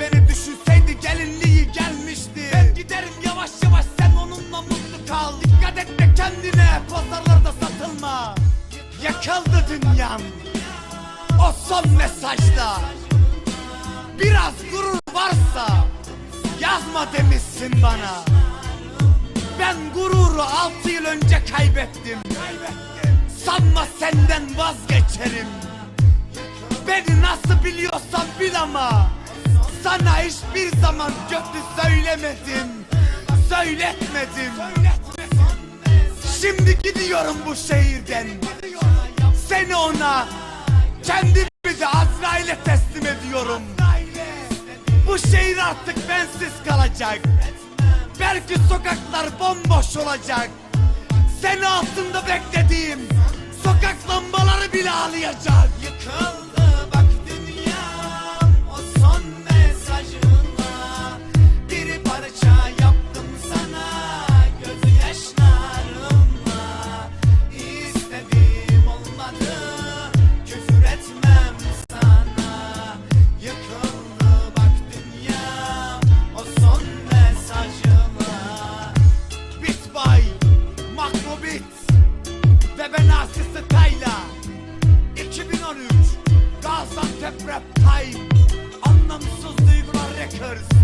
beni düşünseydi gelinliği gelmişti. Ben giderim yavaş yavaş sen onunla mutlu kal. Dikkat et de kendine pazarlarda satılma. Yakıldı dünyam O son mesajda Biraz gurur varsa Yazma demişsin bana. Ben gururu altı yıl önce kaybettim. Sanma senden vazgeçerim. Beni nasıl biliyorsan bil ama sana hiçbir zaman kötü söylemedim. Söyletmedim. Şimdi gidiyorum bu şehirden. Seni ona Kendimi de Azrail'e teslim ediyorum. Bu şehir artık bensiz kalacak. Belki sokaklar bomboş olacak. Seni altında beklediğim Sokak lambaları bile ağlayacak. Yıkıl Antakya 2013 Gaziantep Rap Time Anlamsız Duygular Records.